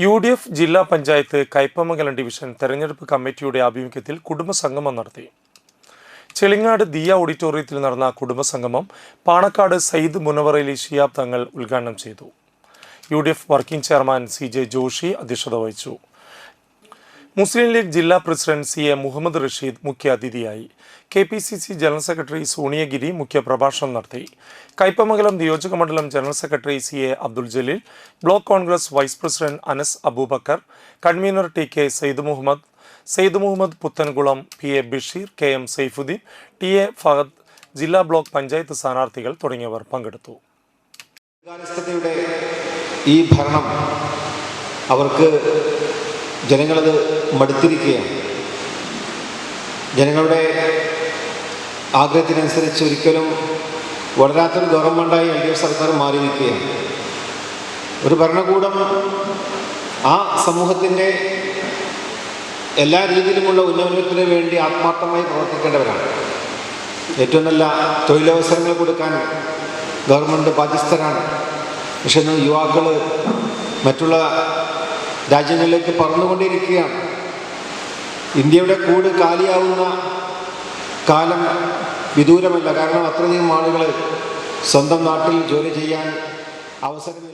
U D F ജില്ലാ panchayat Kaipamangalam division തെരഞ്ഞെടുപ്പ് കമ്മിറ്റിയുടെ ആഭിമുഖ്യത്തിൽ കുടുംബസംഗമം നടത്തി. ചെളിങ്ങാട് ദിയ ഓഡിറ്റോറിയത്തിൽ നടന്ന കുടുംബസംഗമം പാണക്കാട് സയ്യിദ് മുനവറയിലെ ഷിയാബ് തങ്ങൾ ഉദ്ഘാടനം ചെയ്തു. U working chairman C J Joshi അധ്യക്ഷത വഹിച്ചു. മുസ്ലിം ലീഗ് ജില്ലാ president C A Muhammad Rasheed മുഖ്യാതിഥിയായി. K P C C general secretary Soniyagiri മുഖ്യപ്രഭാഷണം നടത്തി. കയ്പമംഗലം നിയോജക മണ്ഡലം general secretary C A Abdul Jaleel block Congress vice president Anas Abubakar convener T K Sayed Muhammad Sayed Muhammad Puthenkulam P A Basheer K M Saifuddin T A Fahad ജില്ലാ block panchayat സ്ഥാനാർത്ഥികൾ തുടങ്ങിയവർ പങ്കെടുത്തു. ഈ ഭരണം അവർക്ക് ജനങ്ങളത് മടുത്തിരിക്കുകയാണ്. ജനങ്ങളുടെ ആഗ്രഹത്തിനനുസരിച്ച് ഒരിക്കലും വളരാത്തൊരു ഗവൺമെന്റായി എൽ ഡി എഫ് സർക്കാർ മാറി നിൽക്കുകയാണ്. ഒരു ഭരണകൂടം ആ സമൂഹത്തിന്റെ എല്ലാ രീതിയിലുമുള്ള ഉന്നമനത്തിന് വേണ്ടി ആത്മാർത്ഥമായി പ്രവർത്തിക്കേണ്ടവരാണ്. ഏറ്റവും നല്ല തൊഴിലവസരങ്ങൾ കൊടുക്കാൻ ഗവൺമെന്റ് ബാധ്യസ്ഥരാണ്. പക്ഷെ ഇന്ന് യുവാക്കൾ മറ്റുള്ള രാജ്യങ്ങളിലേക്ക് പറന്നുകൊണ്ടിരിക്കുകയാണ്. ഇന്ത്യയുടെ കൂട് കാലിയാവുന്ന കാലം വിദൂരമല്ല. കാരണം അത്രയധികം ആളുകൾ സ്വന്തം നാട്ടിൽ ജോലി ചെയ്യാൻ അവസരമില്ല.